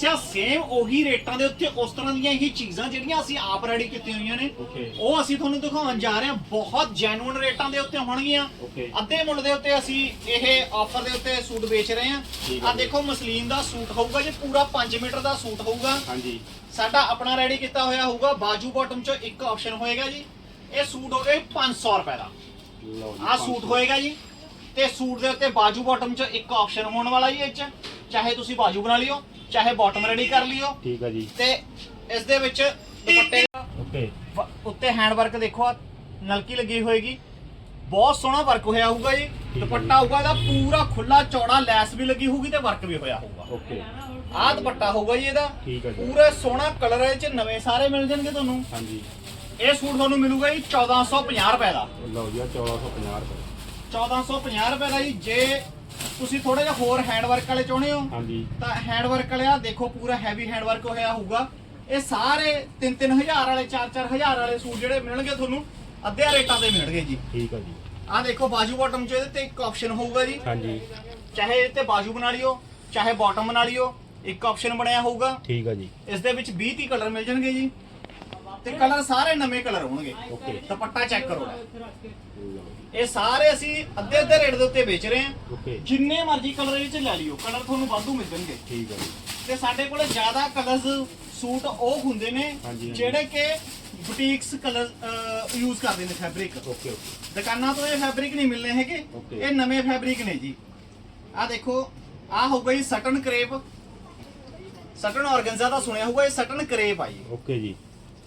ਦੱਸਿਆ ਸੇਮ ਉਹੀ ਰੇਟਾਂ ਦੇ ਉੱਤੇ ਉਸ ਤਰ੍ਹਾਂ ਦੀਆਂ ਹੀ ਚੀਜ਼ਾਂ ਜਿਹੜੀਆਂ ਅਸੀਂ ਆਪ ਰੈਡੀ ਕੀਤੀਆਂ ਹੋਈਆਂ ਨੇ। Okay. ਉਹ ਅਸੀਂ ਤੁਹਾਨੂੰ ਦਿਖਾਉਣ ਜਾ ਰਹੇ ਹਾਂ। ਬਹੁਤ ਜੈਨੂਇਨ ਰੇਟਾਂ ਦੇ ਉੱਤੇ ਹੋਣਗੀਆਂ। Okay. ਅੱਧੇ ਮੁੱਲ ਦੇ ਉੱਤੇ ਅਸੀਂ ਇਹ ਆਫਰ ਦੇ ਉੱਤੇ ਸੂਟ ਵੇਚ ਰਹੇ ਹਾਂ। ਠੀਕ ਹੈ ਆ ਜੀ। ਦੇਖੋ ਮਸਲੀਨ ਦਾ ਸੂਟ ਹੋਊਗਾ ਜੀ ਪੂਰਾ 5 ਮੀਟਰ ਦਾ ਸੂਟ ਹੋਊਗਾ। ਹਾਂਜੀ। ਸਾਡਾ ਆਪਣਾ ਰੈਡੀ ਕੀਤਾ ਹੋਇਆ ਹੋਊਗਾ। ਬਾਜੂ ਬਾਟਮ ਚ ਇੱਕ ਆਪਸ਼ਨ ਹੋਏਗਾ ਜੀ। ਇਹ ਸੂਟ ਹੋ ਗਏ 500 ਰੁਪਏ ਦਾ। ਲਓ ਜੀ ਆਹ ਸੂਟ ਹੋਏਗਾ ਜੀ। ਤੇ ਸੂਟ ਦੇ ਉੱਤੇ ਬਾਜੂ ਬਾਟਮ ਚ ਇੱਕ ਆਪਸ਼ਨ ਹੋਣ ਵਾਲਾ ਜੀ ਇਹ ਚ। ਚਾਹੇ ਤੁਸੀਂ ਬਾਜੂ ਬਣਾ ਲਿਓ ਚਾਹੇ ਬਾਟਮ ਰੈਡੀ ਕਰ ਲਿਓ। ਠੀਕ ਹੈ ਜੀ। ਤੇ ਇਸ ਦੇ ਵਿੱਚ ਦੁਪੱਟੇ ਦਾ ਓਕੇ। ਵ- ਉੱਤੇ ਹੈਂਡ ਵਰਕ ਦੇਖੋ ਆ ਨਲਕੀ ਲੱਗੀ ਹੋਏਗੀ। ਬਹੁਤ ਸੋਹਣਾ ਵਰਕ ਹੋਇਆ ਹੋਊਗਾ ਜੀ। ਹੈ ਦੁਪੱਟਾ ਹੋਊਗਾ ਇਹਦਾ ਪੂਰਾ ਖੁੱਲਾ ਚੌੜਾ ਲੈਸ ਵੀ ਲੱਗੀ ਹੋਊਗੀ ਤੇ ਵਰਕ ਵੀ ਹੋਇਆ ਹੋਊਗਾ। ਓਕੇ। ਆਹ ਦੁਪੱਟਾ ਹੋਊਗਾ ਜੀ ਇਹਦਾ। ਠੀਕ ਹੈ ਜੀ। ਪੂਰਾ ਸੋਹਣਾ ਕਲਰ ਇਹ ਚ ਨਵੇਂ ਸਾਰੇ ਮਿਲ ਜਾਣਗੇ ਤੁਹਾਨੂੰ। ਹਾਂਜੀ। ਇਹ ਸੂਟ ਤੁਹਾਨੂੰ ਮਿਲੂਗਾ ਜੀ 1450 ਰੁਪਏ ਦਾ। ਲਓ ਜੀ ਆਹ 1450 ਰੁਪਏ। 1450 ਰੁਪਏ ਦਾ ਜੀ ਜੇ ਤੁਸੀਂ ਥੋੜਾ ਜਿਹਾ ਹੋਰ ਹੈਂਡ ਵਰਕ ਵਾਲੇ ਚਾਹੁੰਦੇ ਹੋ? ਹਾਂਜੀ। ਤਾਂ ਹੈਂਡ ਵਰਕ ਵਾਲਿਆ ਦੇਖੋ ਪੂਰਾ ਹੈਵੀ ਹੈਂਡ ਵਰਕ ਹੋਇਆ ਹੋਊਗਾ। ਇਹ ਸਾਰੇ 3-3000 ਵਾਲੇ 4-4000 ਵਾਲੇ ਸੂਟ ਜਿਹੜੇ ਮਿਲਣਗੇ ਤੁਹਾਨੂੰ ਅੱਧੇ ਰੇਟਾਂ ਤੇ ਮਿਲਣਗੇ ਜੀ। ਠੀਕ ਹੈ ਜੀ। ਆਹ ਦੇਖੋ ਬਾਜੂ ਬਾਟਮ ਚ ਇਹਦੇ ਤੇ ਇੱਕ ਆਪਸ਼ਨ ਹੋਊਗਾ ਜੀ। ਹਾਂਜੀ। ਚਾਹੇ ਇਹ ਤੇ ਬਾਜੂ ਬਣਾ ਲਿਓ ਚਾਹੇ ਬਾਟਮ ਬਣਾ ਲਿਓ ਇੱਕ ਆਪਸ਼ਨ ਬਣਿਆ ਹੋਊਗਾ। ਠੀਕ ਹੈ ਜੀ। ਇਸ ਦੇ ਵਿੱਚ 20 30 ਕਲਰ ਮਿਲ ਜਾਣਗੇ ਜੀ। ਤੇ ਕਲਰ ਸਾਰੇ ਨਵੇਂ ਕਲਰ ਹੋਣਗੇ। ਓਕੇ ਦੁਪੱਟਾ ਚੈੱਕ ਕਰੋ। ਇਹ ਸਾਰੇ ਅਸੀਂ ਅੱਧੇ ਅੱਧੇ ਰੇਟ ਦੇ ਉੱਤੇ ਵੇਚ ਰਹੇ ਹਾਂ। ਓਕੇ ਜਿੰਨੇ ਮਰਜ਼ੀ ਕਲਰ ਇਹ ਚ ਲੈ ਲਿਓ ਕਲਰ ਤੁਹਾਨੂੰ ਵਾਧੂ ਮਿਲ ਜਾਣਗੇ ਠੀਕ ਹੈ ਜੀ। ਤੇ ਸਾਡੇ ਕੋਲ ਜ਼ਿਆਦਾ ਕਲਰਸ ਸੂਟ ਉਹ ਹੁੰਦੇ ਨੇ ਹਾਂਜੀ, ਹਾਂਜੀ। ਜਿਹੜੇ ਕਿ ਬੁਟੀਕਸ ਕਲਰ ਯੂਜ਼ ਕਰਦੇ ਨੇ ਫੈਬਰਿਕ ਓਕੇ ਓਕੇ ਦੁਕਾਨਾਂ ਤੋਂ ਇਹ ਫੈਬਰਿਕ ਨਹੀਂ ਮਿਲਨੇ ਹੈਗੇ। Okay. ਇਹ ਨਵੇਂ ਫੈਬਰਿਕ ਨੇ ਜੀ। ਆਹ ਦੇਖੋ ਆਹ ਹੋਊਗਾ ਜੀ ਸਟਨ ਕਰੇਪ ਸਟਨ ਆਰਗਨਜ਼ਾ ਦਾ ਸੁਣਿਆ ਹੋਊਗਾ ਇਹ ਸਟਨ ਕਰੇਪ ਆ ਜੀ। ਓਕੇ ਜੀ।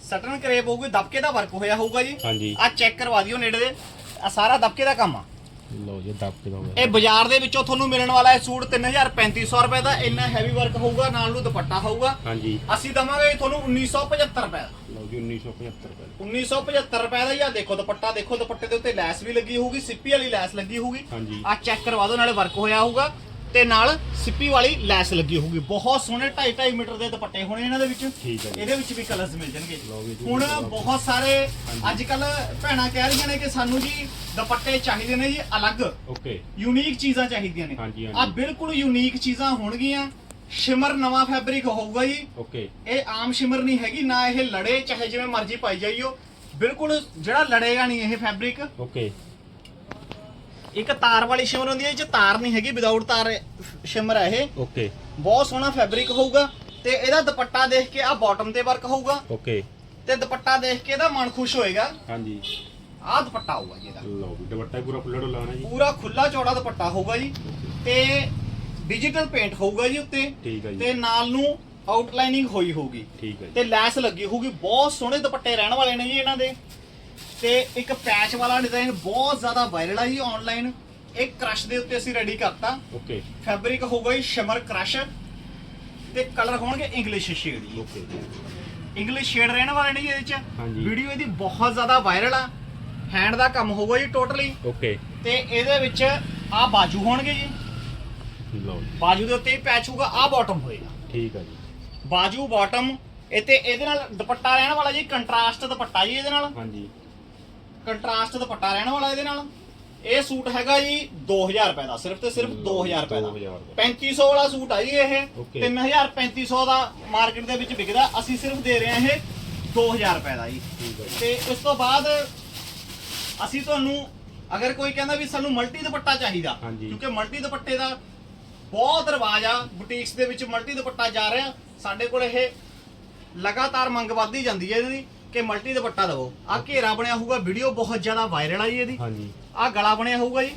ਸਟਨ ਕਰੇਪ ਹੋਊਗੀ ਦਬਕੇ ਦਾ ਵਰਕ ਹੋਇਆ ਹੋਊਗਾ ਜੀ। ਹਾਂਜੀ। ਆਹ ਚੈੱਕ ਕਰਵਾ ਦਿਓ ਨੇੜੇ ਦੇ। ਆ ਸਾਰਾ ਦਬਕੇ ਦਾ ਕੰਮ ਆ। ਲਓ ਜੀ ਦੱਬ ਕੇ ਦੋ ਇਹ ਬਾਜ਼ਾਰ ਦੇ ਵਿੱਚੋਂ ਤੁਹਾਨੂੰ ਮਿਲਣ ਵਾਲਾ ਇਹ ਸੂਟ 3350 ਰੁਪਏ ਦਾ ਇੰਨਾ ਹੈਵੀ ਵਰਕ ਹੋਊਗਾ ਨਾਲ ਨੂੰ ਦੁਪੱਟਾ ਹੋਊਗਾ। ਹਾਂਜੀ। ਅਸੀਂ ਦਵਾਂਗੇ ਤੁਹਾਨੂੰ 1975 ਰੁਪਏ ਦਾ। ਲਓ ਜੀ 1975 ਰੁਪਏ 1975 ਰੁਪਏ ਦਾ ਆ ਦੇਖੋ ਦੁਪੱਟਾ ਦੇਖੋ ਦੁਪੱਟੇ ਦੇ ਉੱਤੇ ਲੈਸ ਵੀ ਲੱਗੀ ਹੋਊਗੀ ਸਿੱਪੀ ਵਾਲੀ ਲੈਸ ਲੱਗੀ ਹੋਊਗੀ। ਹਾਂਜੀ। ਆ ਚੈੱਕ ਕਰਵਾ ਦਿਓ ਨਾਲੇ ਵਰਕ ਹੋਇਆ ਹੋਊਗਾ। ਤੇ ਨਾਲ ਸਿੱਪੀ ਵਾਲੀ ਲੈਸ ਲੱਗੀ ਹੋਊਗੀ। ਬਹੁਤ ਸੋਹਣੇ 2.5 2.5 ਮੀਟਰ ਦੇ ਦੁਪੱਟੇ ਹੋਣੇ ਇਹਨਾਂ ਦੇ ਵਿੱਚ। ਠੀਕ ਹੈ ਜੀ। ਇਹਦੇ ਵਿੱਚ ਵੀ ਕਲਰਸ ਮਿਲ ਜਾਣਗੇ ਲਓ ਵੀ ਜੀ, ਹੁਣ ਬਹੁਤ- ਬਹੁਤ ਸਾਰੇ। ਅੱਜ ਕੱਲ ਭੈਣਾਂ ਕਹਿ ਰਹੀਆਂ ਨੇ ਕਿ ਸਾਨੂੰ ਜੀ ਦੁਪੱਟੇ ਚਾਹੀਦੇ ਨੇ ਜੀ ਅਲੱਗ। ਓਕੇ। ਯੂਨੀਕ ਚੀਜ਼ਾਂ ਚਾਹੀਦੀਆਂ ਨੇ। ਹਾਂਜੀ, ਹਾਂਜੀ। ਆ ਬਿਲਕੁਲ ਯੂਨੀਕ ਚੀਜ਼ਾਂ ਹੋਣਗੀਆਂ। ਸ਼ਿਮਰ ਨਵਾਂ ਫੈਬਰਿਕ ਹੋਊਗਾ ਜੀ। ਓਕੇ। ਇਹ ਆਮ ਸ਼ਿਮਰ ਨਹੀਂ ਹੈਗੀ ਨਾ ਇਹ ਲੜੇ ਚਾਹੇ ਜਿਵੇਂ ਮਰਜ਼ੀ ਪਾਈ ਜਾਈਓ। ਬਿਲਕੁਲ ਜਿਹੜਾ ਲੜੇਗਾ ਨਹੀਂ ਇਹ ਫੈਬਰਿਕ ਓਕੇ। ਇੱਕ ਤਾਰ ਵਾਲੀ ਸ਼ਿਮਰ ਹੁੰਦੀ ਹੈ ਇਹ ਚ ਤਾਰ ਨਹੀਂ ਹੈਗੀ ਵਿਦਆਊਟ ਤਾਰ ਸ਼ਿਮਰ ਹੈ ਇਹ। ਓਕੇ। ਬਹੁਤ ਸੋਹਣਾ ਫੈਬਰਿਕ ਹੋਊਗਾ ਤੇ ਇਹਦਾ ਦੁਪੱਟਾ ਦੇਖ ਕੇ ਆ ਬਾਟਮ ਤੇ ਵਰਕ ਹੋਊਗਾ। ਓਕੇ। ਤੇ ਦੁਪੱਟਾ ਦੇਖ ਕੇ ਇਹਦਾ ਮਨ ਖੁਸ਼ ਹੋਏਗਾ। ਹਾਂਜੀ। ਆਹ ਦੁਪੱਟਾ ਹੋਊਗਾ ਜੀ ਇਹਦਾ। ਲਓ ਜੀ ਦੁਪੱਟਾ ਪੂਰਾ ਖੁੱਲਾ ਡੁੱਲਾ ਹੋਣਾ ਜੀ। ਪੂਰਾ ਖੁੱਲਾ ਚੌੜਾ ਦੁਪੱਟਾ ਹੋਊਗਾ ਜੀ। ਤੇ ਡਿਜੀਟਲ ਪੇਂਟ ਹੋਊਗਾ ਜੀ ਉੱਤੇ। ਠੀਕ ਹੈ ਜੀ। ਤੇ ਨਾਲ ਨੂੰ ਆਊਟਲਾਈਨਿੰਗ ਹੋਈ ਹੋਊਗੀ। ਠੀਕ ਹੈ ਜੀ। ਤੇ ਲੈਸ ਲੱਗੀ ਹੋਊਗੀ। ਬਹੁਤ ਸੋਹਣੇ ਦੁਪੱਟੇ ਰਹਿਣ ਵਾਲੇ ਨੇ ਜੀ ਇਹਨਾਂ ਦੇ। ਤੇ ਇੱਕ ਪੈਚ ਵਾਲਾ ਡਿਜ਼ਾਈਨ ਬਹੁਤ ਜ਼ਿਆਦਾ ਵਾਇਰਲ ਆ ਜੀ ਆਨਲਾਈਨ ਇਹ ਕ੍ਰਸ਼ ਦੇ ਉੱਤੇ ਅਸੀਂ ਰੈਡੀ ਕਰਤਾ। ਓਕੇ ਫੈਬਰਿਕ ਹੋਊਗਾ ਜੀ ਸ਼ਮਰ ਕ੍ਰਸ਼ ਤੇ ਕਲਰ ਹੋਣਗੇ ਇੰਗਲਿਸ਼ ਸ਼ੇਡ ਜੀ। ਓਕੇ ਇੰਗਲਿਸ਼ ਸ਼ੇਡ ਰਹਿਣ ਵਾਲੇ ਨੇ ਜੀ ਇਹਦੇ ਚ। ਹਾਂਜੀ। ਵੀਡੀਓ ਇਹਦੀ ਬਹੁਤ ਜ਼ਿਆਦਾ ਵਾਇਰਲ ਆ। ਹੈਂਡ ਦਾ ਕੰਮ ਹੋਊਗਾ ਜੀ ਟੋਟਲੀ ਓਕੇ ਤੇ ਇਹਦੇ ਵਿੱਚ ਆ ਬਾਜੂ ਹੋਣਗੇ ਜੀ। ਲਓ ਜੀ। ਬਾਜੂ ਦੇ ਉੱਤੇ ਹੀ ਪੈਚ ਹੋਊਗਾ ਆ ਬਾਟਮ ਹੋਏਗਾ। ਠੀਕ ਹੈ ਜੀ। ਬਾਜੂ ਬਾਟਮ ਇਹ ਤੇ ਇਹਦੇ ਨਾਲ ਦੁਪੱਟਾ ਰਹਿਣ ਵਾਲਾ ਜੀ ਕੰਟਰਾਸਟ ਦੁਪੱਟਾ ਜੀ ਇਹਦੇ ਨਾਲ। ਹਾਂਜੀ। ਕੰਟਰਾਸਟ ਦੁਪੱਟਾ ਰਹਿਣ ਵਾਲਾ ਇਹਦੇ ਨਾਲ। ਇਹ ਸੂਟ ਹੈਗਾ ਜੀ 2000 ਰੁਪਏ ਦਾ ਸਿਰਫ ਤੇ ਸਿਰਫ 2000 ਰੁਪਏ ਦਾ। 2000 ਰੁਪਏ। 3500 ਵਾਲਾ ਸੂਟ ਆ ਜੀ ਇਹ। Okay. 3000 3500 ਦਾ ਮਾਰਕੀਟ ਦੇ ਵਿੱਚ ਵਿਕਦਾ। ਅਸੀਂ ਸਿਰਫ ਦੇ ਰਹੇ ਹਾਂ ਇਹ 2000 ਰੁਪਏ ਦਾ ਜੀ। ਤੇ ਇਸ ਤੋਂ ਬਾਅਦ ਅਸੀਂ ਤੁਹਾਨੂੰ ਅਗਰ ਕੋਈ ਕਹਿੰਦਾ ਵੀ ਸਾਨੂੰ ਮਲਟੀ ਦੁਪੱਟਾ ਚਾਹੀਦਾ। ਕਿਉਂਕਿ ਮਲਟੀ ਦੁਪੱਟੇ ਦਾ ਬਹੁਤ ਰਿਵਾਜ ਆ ਬੁਟੀਕਸ ਦੇ ਵਿੱਚ ਮਲਟੀ ਦੁਪੱਟਾ ਜਾ ਰਿਹਾ। ਸਾਡੇ ਕੋਲ ਇਹ ਲਗਾਤਾਰ ਮੰਗ ਵੱਧਦੀ ਜਾਂਦੀ ਹੈ ਇਹਦੀ। ਕਿ ਮਲਟੀ ਦੁਪੱਟਾ ਦਵੋ। ਆ ਘੇਰਾ ਬਣਿਆ ਹੋਊਗਾ ਵੀਡੀਓ ਬਹੁਤ ਜ਼ਿਆਦਾ ਵਾਇਰਲ ਆ ਜੀ ਇਹਦੀ। ਹਾਂਜੀ। ਆ ਗਲਾ ਬਣਿਆ ਹੋਊਗਾ ਜੀ।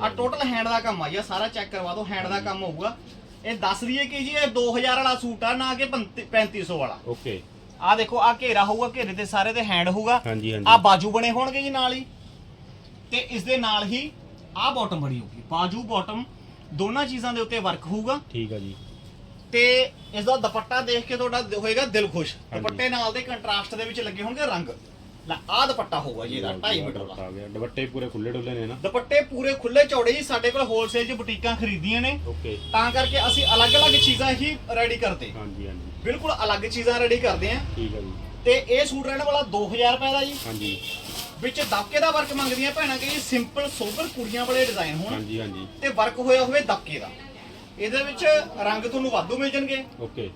ਆ ਟੋਟਲ ਹੈਂਡ ਦਾ ਕੰਮ ਆ ਜੀ ਆਹ ਸਾਰਾ ਚੈੱਕ ਕਰਵਾ ਦਿਓ ਹੈਂਡ ਦਾ ਕੰਮ ਹੋਊਗਾ। ਇਹ ਦੱਸ ਦਈਏ ਕਿ ਜੀ ਇਹ 2000 ਵਾਲਾ ਸੂਟ ਆ ਨਾ ਕਿ 3500 ਵਾਲਾ। ਓਕੇ। ਆ ਦੇਖੋ ਆ ਘੇਰਾ ਹੋਊਗਾ ਘੇਰੇ ਤੇ ਸਾਰੇ ਤੇ ਹੈਂਡ ਹੋਊਗਾ। ਹਾਂਜੀ ਆ ਬਾਜੂ ਬਣੇ ਹੋਣਗੇ ਜੀ ਨਾਲ ਹੀ। ਤੇ ਇਸ ਦੇ ਨਾਲ ਹੀ ਆ ਬਾਟਮ ਬਣੀ ਹੋਊਗੀ। ਬਾਜੂ ਬਾਟਮ ਦੋਨਾਂ ਚੀਜ਼ਾਂ ਦੇ ਉੱਤੇ ਵਰਕ ਹੋਊਗਾ। ਠੀਕ ਹੈ ਜੀ। ਤੇ ਇਸ ਦਾ ਦੁਪੱਟਾ ਦੇਖ ਕੇ ਤੁਹਾਡਾ ਹੋਏਗਾ ਦਿਲ ਖੁਸ਼। ਦੁਪੱਟੇ ਨਾਲ ਦੇ ਕੰਟਰਾਸਟ ਦੇ ਵਿੱਚ ਲੱਗੇ ਹੋਣਗੇ ਰੰਗ। ਲੈ ਆ ਦੁਪੱਟਾ ਹੋਊਗਾ ਜੀ ਇਹਦਾ 2.5 ਮੀਟਰ ਦਾ। ਆ ਗਿਆ। ਦੁਪੱਟੇ ਪੂਰੇ ਖੁੱਲੇ ਡੁੱਲੇ ਨੇ ਨਾ। ਦੁਪੱਟੇ ਪੂਰੇ ਖੁੱਲੇ ਚੌੜੇ ਜੀ ਸਾਡੇ ਕੋਲ ਹੋਲਸੇਲ 'ਚ ਬੁਟੀਕਾਂ ਖਰੀਦੀਆਂ ਨੇ। ਓਕੇ। ਤਾਂ ਕਰਕੇ ਅਸੀਂ ਅਲੱਗ-ਅਲੱਗ ਚੀਜ਼ਾਂ ਹੀ ਰੈਡੀ ਕਰਦੇ। ਹਾਂ। ਹਾਂਜੀ ਹਾਂਜੀ। ਬਿਲਕੁਲ ਅਲੱਗ ਚੀਜ਼ਾਂ ਰੈਡੀ ਕਰਦੇ ਆ ਠੀਕ ਹੈ ਜੀ। ਤੇ ਇਹ ਸੂਟ ਰਹਿਣ ਵਾਲਾ 2000 ਰੁਪਏ ਦਾ ਜੀ। ਹਾਂਜੀ। ਵਿੱਚ ਦਬਕੇ ਦਾ ਵਰਕ ਮੰਗਦੀਆਂ ਭੈਣਾਂ ਕਿ ਸਿੰਪਲ ਸੋਬਰ ਕੁੜੀਆਂ ਵਾਲੇ ਡਿਜ਼ਾਈਨ ਹੋਣ। ਹਾਂਜੀ ਹਾਂਜੀ। ਤੇ ਵਰਕ ਹੋਇਆ ਹੋਵੇ ਦਬਕੇ ਦਾ। ਇਹਦੇ ਵਿੱਚ ਰੰਗ ਤੁਹਾਨੂੰ ਵਾਧੂ ਮਿਲ ਜਾਣਗੇ। ਓਕੇ।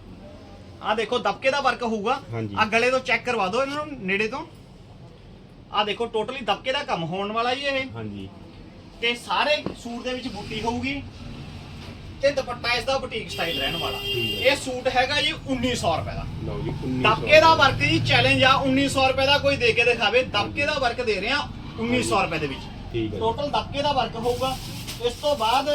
ਆ ਦੇਖੋ ਦਬਕੇ ਦਾ ਵਰਕ ਹੋਊਗਾ। ਹਾਂਜੀ। ਆ ਗਲੇ ਤੋਂ ਚੈੱਕ ਕਰਵਾ ਦਿਓ ਇਹਨਾਂ ਨੂੰ ਨੇੜੇ ਤੋਂ। ਆ ਦੇਖੋ ਟੋਟਲੀ ਦਬਕੇ ਦਾ ਕੰਮ ਹੋਣ ਵਾਲਾ ਜੀ ਇਹ। ਹਾਂਜੀ। ਤੇ ਸਾਰੇ ਸੂਟ ਦੇ ਵਿੱਚ ਬੁੱਟੀ ਹੋਊਗੀ। ਤੇ ਦੁਪੱਟਾ ਇਸ ਦਾ ਬੁਟੀਕ ਸਟਾਈਲ ਰਹਿਣ ਵਾਲਾ। ਠੀਕ ਹੈ। ਇਹ ਸੂਟ ਹੈਗਾ ਜੀ 1900 ਰੁਪਏ ਦਾ। ਲਓ ਜੀ 1900 ਦਬਕੇ ਦਾ ਵਰਕ ਜੀ ਚੈਲੰਜ ਆ 1900 ਰੁਪਏ ਦਾ ਕੋਈ ਦੇ ਕੇ ਦਿਖਾਵੇ। ਦਬਕੇ ਦਾ ਵਰਕ ਦੇ ਰਹੇ ਆ 1900 ਰੁਪਏ ਦੇ ਵਿੱਚ। ਠੀਕ ਹੈ ਟੋਟਲ ਦਬਕੇ ਦਾ ਵਰਕ ਹੋਊਗਾ। ਇਸ ਤੋਂ ਬਾਅਦ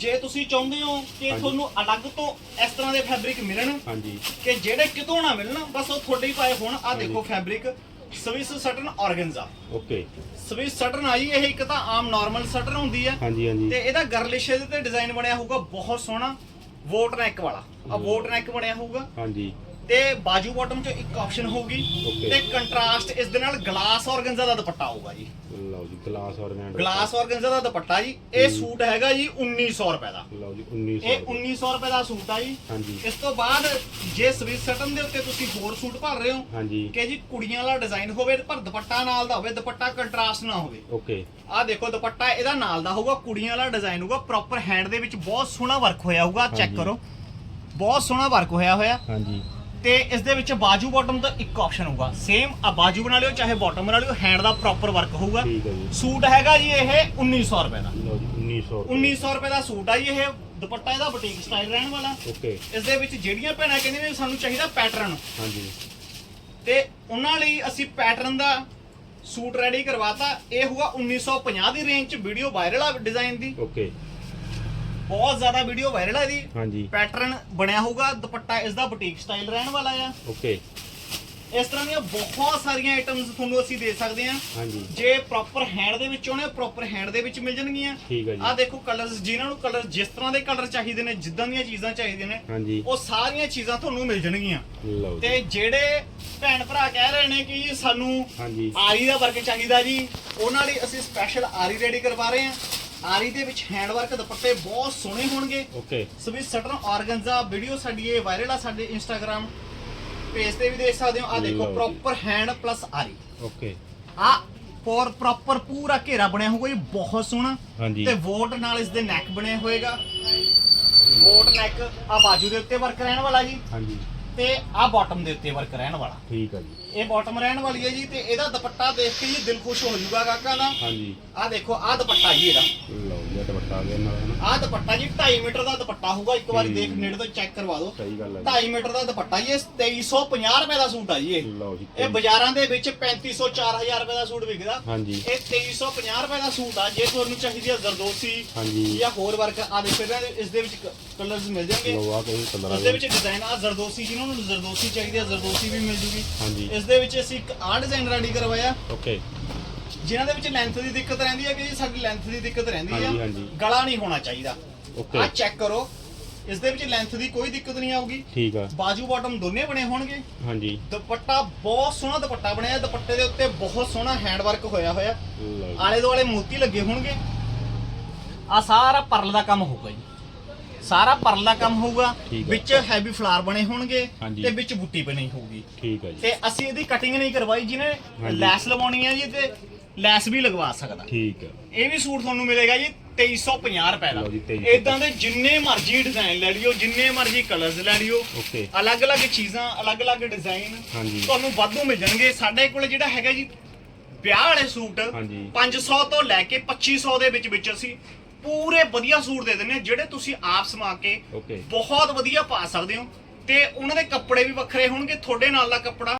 ਜੇ ਤੁਸੀਂ ਚਾਹੁੰਦੇ ਹੋ ਕਿ ਹਾਂਜੀ। ਤੁਹਾਨੂੰ ਅਲੱਗ ਤੋਂ ਇਸ ਤਰ੍ਹਾਂ ਦੇ ਫੈਬਰਿਕ ਮਿਲਣ ਹਾਂਜੀ। ਕਿ ਜਿਹੜੇ ਕਿਤੋਂ ਨਾ ਮਿਲਣ ਬਸ ਉਹ ਤੁਹਾਡੇ ਹੀ ਪਾਏ ਹੋਣ। ਆ। ਦੇਖੋ fabric Swiss satin organza okay. Swiss satin ਆਈ ਇਹ ਇੱਕ ਤਾਂ ਆਮ ਨਾਰਮਲ ਸਟਨ ਹੁੰਦੀ ਆ ਹਾਂਜੀ ਹਾਂਜੀ। ਤੇ ਇਹਦਾ ਗਰਲਿਸ਼ ਇਹਦੇ ਤੇ ਡਿਜ਼ਾਈਨ ਬਣਿਆ ਹੋਊਗਾ ਬਹੁਤ ਸੋਹਣਾ। ਵੋਟ ਨੈਕ ਵਾਲਾ। ਆ। ਵੋਟ ਨੈਕ ਬਣਿਆ ਹੋਊਗਾ। ਹਾਂਜੀ। ਤੇ ਬਾਜੂ ਬਾਟਮ 'ਚ ਇੱਕ ਆਪਸ਼ਨ ਹੋਊਗੀ। Okay. ਤੇ ਕੰਟਰਾਸਟ ਇਸ ਦੇ ਨਾਲ ਗਲਾਸ ਆਰਗਨਜ਼ਾ ਦਾ ਦੁਪੱਟਾ ਆਊਗਾ ਜੀ। ਲਓ ਜੀ ਗਲਾਸ ਔਰਗੈਂਡ ਗਲਾਸ ਆਰਗਨਜ਼ਾ ਦਾ ਦੁਪੱਟਾ ਜੀ। ਇਹ। ਸੂਟ ਹੈਗਾ ਜੀ 1900 ਰੁਪਏ ਦਾ। ਲਓ ਜੀ 1900 ਇਹ 1900 ਰੁਪਏ ਦਾ ਸੂਟ ਆ ਜੀ। ਹਾਂਜੀ। ਇਸ ਤੋਂ ਬਾਅਦ ਜੇ ਸਵਿਸ ਸਟਨ ਦੇ ਉੱਤੇ ਤੁਸੀਂ ਹੋਰ ਸੂਟ ਭਰ ਰਹੇ ਹੋ ਹਾਂਜੀ। ਕਿ ਜੀ ਕੁੜੀਆਂ ਵਾਲਾ ਡਿਜ਼ਾਈਨ ਹੋਵੇ ਪਰ ਦੁਪੱਟਾ ਨਾਲ ਦਾ ਹੋਵੇ ਦੁਪੱਟਾ ਕੰਟਰਾਸਟ ਨਾ ਹੋਵੇ। ਓਕੇ ਆਹ ਦੇਖੋ ਦੁਪੱਟਾ ਇਹਦਾ ਨਾਲ ਦਾ ਹੋਊਗਾ ਕੁੜੀਆਂ ਵਾਲਾ ਡਿਜ਼ਾਈਨ ਹੋਊਗਾ ਪ੍ਰੋਪਰ ਹੈਂਡ ਦੇ ਵਿੱਚ ਬਹੁਤ ਸੋਹਣਾ ਵਰਕ ਹੋਇਆ ਹੋਊਗਾ ਚੈੱਕ ਹਾਂਜੀ। ਕਰੋ। ਬਹੁਤ ਸੋਹਣਾ ਵਰਕ ਹੋਇਆ ਹੋਇਆ। ਹਾਂਜੀ। ਤੇ ਇਸ ਦੇ ਵਿੱਚ ਬਾਜੂ ਬਾਟਮ ਦਾ ਇੱਕ ਆਪਸ਼ਨ ਹੋਊਗਾ। ਸੇਮ ਆ ਬਾਜੂ ਬਣਾ ਲਿਓ ਚਾਹੇ ਬਾਟਮ ਬਣਾ ਲਿਓ ਹੈਂਡ ਦਾ ਪ੍ਰੋਪਰ ਵਰਕ ਹੋਊਗਾ। ਠੀਕ ਹੈ ਜੀ। ਸੂਟ ਹੈਗਾ ਜੀ ਇਹ 1900 ਰੁਪਏ ਦਾ। ਲਓ ਜੀ 1900 1900 ਰੁਪਏ। ਦਾ ਸੂਟ ਆ ਜੀ ਇਹ ਦੁਪੱਟਾ ਇਹਦਾ ਬੁਟੀਕ ਸਟਾਈਲ ਰਹਿਣ ਵਾਲਾ। ਓਕੇ। ਇਸ ਦੇ ਵਿੱਚ ਜਿਹੜੀਆਂ ਭੈਣਾਂ ਕਹਿੰਦੀਆਂ ਨੇ ਸਾਨੂੰ ਚਾਹੀਦਾ ਪੈਟਰਨ ਹਾਂਜੀ। ਤੇ ਉਹਨਾਂ ਲਈ ਅਸੀਂ ਪੈਟਰਨ ਦਾ ਸੂਟ ਰੈਡੀ ਕਰਵਾਤਾ। ਇਹ ਹੋਊਗਾ 1950 ਦੀ ਰੇਂਜ ਚ ਵੀਡੀਓ ਵਾਇਰਲ ਆ ਡਿਜ਼ਾਈਨ ਦੀ। ਓਕੇ। ਬਹੁਤ ਜ਼ਿਆਦਾ ਵੀਡੀਓ ਵਾਇਰਲ ਆ ਇਹਦੀ। ਹਾਂਜੀ। ਪੈਟਰਨ ਬਣਿਆ ਹੋਊਗਾ ਦੁਪੱਟਾ ਇਸ ਦਾ ਬੁਟੀਕ ਸਟਾਈਲ ਰਹਿਣ ਵਾਲਾ ਆ। ਓਕੇ ਇਸ ਤਰ੍ਹਾਂ ਦੀਆਂ ਬਹੁਤ ਸਾਰੀਆਂ ਆਈਟਮਸ ਤੁਹਾਨੂੰ ਅਸੀਂ ਦੇ ਸਕਦੇ ਹਾਂ। ਹਾਂਜੀ। ਜੇ ਪ੍ਰੋਪਰ ਹੈਂਡ ਦੇ ਵਿੱਚ ਹੋਣੇ ਪ੍ਰੋਪਰ ਹੈਂਡ ਦੇ ਵਿੱਚ ਮਿਲ ਜਾਣਗੀਆਂ। ਠੀਕ ਹੈ ਆ ਜੀ। ਦੇਖੋ ਕਲਰਸ ਜਿਨ੍ਹਾਂ ਨੂੰ ਕਲਰ ਜਿਸ ਤਰ੍ਹਾਂ ਦੇ ਕਲਰ ਚਾਹੀਦੇ ਨੇ ਜਿੱਦਾਂ ਦੀਆਂ ਚੀਜ਼ਾਂ ਚਾਹੀਦੀਆਂ ਨੇ ਹਾਂਜੀ। ਉਹ ਸਾਰੀਆਂ ਚੀਜ਼ਾਂ ਤੁਹਾਨੂੰ ਮਿਲ ਜਾਣਗੀਆਂ। ਲਓ ਤੇ ਜਿਹੜੇ ਭੈਣ ਭਰਾ ਕਹਿ ਰਹੇ ਨੇ ਕਿ ਸਾਨੂੰ ਹਾਂਜੀ। ਆਰੀ ਦਾ ਵਰਕ ਚਾਹੀਦਾ ਜੀ ਉਹਨਾਂ ਲਈ ਅਸੀਂ ਸਪੈਸ਼ਲ ਆਰੀ ਰੈਡੀ ਕਰਵਾ ਰਹੇ ਹਾਂ। ਆਰੀ ਦੇ ਵਿੱਚ ਹੈਂਡ ਵਰਕ ਦੁਪੱਟੇ ਬਹੁਤ ਸੋਹਣੇ ਹੋਣਗੇ। Okay Swiss satin organza video ਸਾਡੀ ਇਹ ਵਾਇਰਲ ਆ ਸਾਡੇ ਇੰਸਟਾਗ੍ਰam ਪੇਜ ਤੇ ਵੀ ਦੇਖ ਸਕਦੇ ਹੋ। ਆ ਦੇਖੋ ਲਓ ਜੀ। Proper hand plus aari. Okay ਆ ਫੋਰ ਪ੍ਰੋਪਰ ਪੂਰਾ ਘੇਰਾ ਬਣਿਆ ਹੋਊਗਾ ਜੀ ਬਹੁਤ ਸੋਹਣਾ। ਹਾਂਜੀ। ਤੇ ਵੋਟ ਨਾਲ ਇਸ ਦੇ ਨੈਕ ਬਣਿਆ ਹੋਏਗਾ। ਵੋਟ ਨੈਕ ਆ ਬਾਜੂ ਦੇ ਉੱਤੇ ਵਰਕ ਰਹਿਣ ਵਾਲਾ ਜੀ। ਹਾਂਜੀ। ਤੇ ਆ ਬਾਟਮ ਦੇ ਉੱਤੇ ਵਰਕ ਰਹਿਣ ਵਾਲਾ। ਠੀਕ ਹੈ ਜੀ। ਇਹ ਬਾਟਮ ਰਹਿਣ ਵਾਲੀ ਹੈ ਜੀ ਤੇ ਇਹਦਾ ਦੁਪੱਟਾ ਦੇਖ ਕੇ ਜੀ ਦਿਲ ਖੁਸ਼ ਹੋ ਜਾਊਗਾ ਕਾਕਾ ਦਾ। ਹਾਂਜੀ। ਆ ਦੇਖੋ ਆ ਦੁਪੱਟਾ ਜੀ ਇਹਦਾ। ਲਓ ਜੀ ਦੁਪੱਟਾ ਆ ਗਿਆ ਨਾਲ ਹੈ ਨਾ। ਆ ਦੁਪੱਟਾ ਜੀ 2.5 ਮੀਟਰ ਦਾ ਦੁਪੱਟਾ ਹੋਊਗਾ ਇੱਕ ਵਾਰੀ। ਦੇਖ ਨੇੜੇ ਤੋਂ ਚੈੱਕ ਕਰਵਾ ਦਿਓ। ਸਹੀ ਗੱਲ ਹੈ 2.5 ਮੀਟਰ ਦਾ ਦੁਪੱਟਾ ਜੀ ਇਹ 2350 ਰੁਪਏ ਦਾ ਸੂਟ ਆ ਜੀ ਇਹ। ਜੀ ਲਓ ਜੀ ਇਹ ਬਾਜ਼ਾਰਾਂ ਦੇ ਵਿੱਚ 3500 4000 ਰੁਪਏ ਦਾ ਸੂਟ ਵਿਕਦਾ। ਹਾਂਜੀ। ਇਹ 2350 ਰੁਪਏ ਦਾ ਸੂਟ ਆ ਜੇ ਤੁਹਾਨੂੰ ਚਾਹੀਦੀ ਹੈ ਜ਼ਰਦੋਸੀ ਹਾਂਜੀ। ਜਾਂ ਹੋਰ ਵਰਕ ਆ ਦੇਖੋ ਇਹਦਾ ਇਸ ਦੇ ਵਿੱਚ ਕਲਰਸ ਮਿਲ ਜਾਣਗੇ। ਲਓ ਆ ਕੋਈ ਕਲਰ ਆ ਇਸ ਦੇ ਵਿੱਚ ਡਿਜ਼ਾਈਨ ਆ ਜ਼ਰਦੋਸੀ ਜਿਹਨਾਂ ਨੂੰ ਜ਼ਰਦੋਸੀ ਚਾਹੀਦੀ ਹੈ ਜ਼ਰਦੋਸੀ ਵੀ ਮਿਲ ਜੂਗੀ। ਹਾਂਜੀ। ਇਸ ਦੇ ਵਿੱਚ ਅਸੀਂ ਇੱਕ ਆ ਡਿਜ਼ਾਈਨ ਰੈਡੀ ਕਰਵਾਇਆ। ਓਕੇ ਜਿਨ੍ਹਾਂ ਦੇ ਵਿੱਚ ਲੈਂਥ ਦੀ ਦਿੱਕਤ ਰਹਿੰਦੀ ਹੈ ਕਿ ਜੀ ਸਾਡੀ ਲੈਂਥ ਦੀ ਦਿੱਕਤ ਰਹਿੰਦੀ ਹਾਂਜੀ, ਆ ਹਾਂਜੀ। ਗਲਾ ਨਹੀਂ ਹੋਣਾ ਚਾਹੀਦਾ। ਓਕੇ ਆ ਚੈੱਕ ਕਰੋ। ਇਸ ਦੇ ਵਿੱਚ ਲੈਂਥ ਦੀ ਕੋਈ ਦਿੱਕਤ ਨਹੀਂ ਆਊਗੀ। ਠੀਕ ਆ। ਬਾਜੂ ਬਾਟਮ ਦੋਨੇ ਬਣੇ ਹੋਣਗੇ। ਹਾਂਜੀ। ਦੁਪੱਟਾ ਬਹੁਤ ਸੋਹਣਾ ਦੁਪੱਟਾ ਬਣਿਆ। ਦੁਪੱਟੇ ਦੇ ਉੱਤੇ ਬਹੁਤ ਸੋਹਣਾ ਹੈਂਡ ਵਰਕ ਹੋਇਆ ਹੋਇਆ। ਲਓ ਜੀ। ਆਲੇ ਦੁਆਲੇ ਮੋਤੀ ਲੱਗੇ ਹੋਣਗੇ। ਆ ਸਾਰਾ ਪਰਲ ਦਾ ਕੰਮ ਹੋਊਗਾ ਜੀ। ਸਾਰਾ ਪਰਲ ਕੰਮ ਹੋਊਗਾ ਠੀਕ। ਵਿੱਚ ਹੈਵੀ ਫਲਾਰ ਬਣੇ ਹੋਣਗੇ ਹਾਂਜੀ। ਤੇ ਵਿੱਚ ਬੁੱਟੀ ਬਣੀ ਹੋਊਗੀ ਠੀਕ ਹੈ ਜੀ ਤੇ ਅਸੀਂ ਇਹਦੀ ਕਟਿੰਗ ਨਹੀਂ ਕਰਵਾਈ ਜਿਹਨੇ ਹਾਂਜੀ। ਲੈਸ ਲਵਾਉਣੀ ਹੈ ਜੀ ਤੇ ਲੈਸ ਵੀ ਲਗਵਾ ਸਕਦਾ ਠੀਕ ਹੈ ਇਹ ਵੀ ਸੂਟ ਤੁਹਾਨੂੰ ਮਿਲੇਗਾ ਜੀ 2350 ਰੁਪਏ ਦਾ ਲਓ ਜੀ, 2350 ਇਦਾਂ ਦੇ ਜਿੰਨੇ ਮਰਜ਼ੀ ਡਿਜ਼ਾਈਨ ਲੈ ਲਿਓ ਜਿੰਨੇ ਮਰਜ਼ੀ ਕਲਰਸ ਲੈ ਲਿਓ ਅਲੱਗ-ਅਲੱਗ ਚੀਜ਼ਾਂ ਅਲੱਗ-ਅਲੱਗ ਡਿਜ਼ਾਈਨ ਹਾਂਜੀ ਤੁਹਾਨੂੰ ਵਾਧੂ ਮਿਲ ਜਾਣਗੇ ਸਾਡੇ ਕੋਲ ਜਿਹੜਾ ਹੈਗਾ ਜੀ ਵਿਆਹ ਵਾਲੇ ਸੂਟ ਹਾਂਜੀ। 500 ਤੋਂ ਲੈ ਕੇ 2500 ਦੇ ਵਿੱਚ ਵਿੱਚ ਅਸੀਂ ਪੂਰੇ ਵਧੀਆ ਸੂਟ ਦੇ ਹਾਂ ਜਿਹੜੇ ਤੁਸੀਂ ਆਪ ਸਮਾ ਕੇ ਬਹੁਤ ਵਧੀਆ ਪਾ ਸਕਦੇ ਹੋ। ਤੇ ਉਹਨਾਂ ਦੇ ਕੱਪੜੇ ਵੀ ਵੱਖਰੇ ਹੋਣਗੇ ਤੁਹਾਡੇ ਨਾਲ ਦਾ ਕੱਪੜਾ।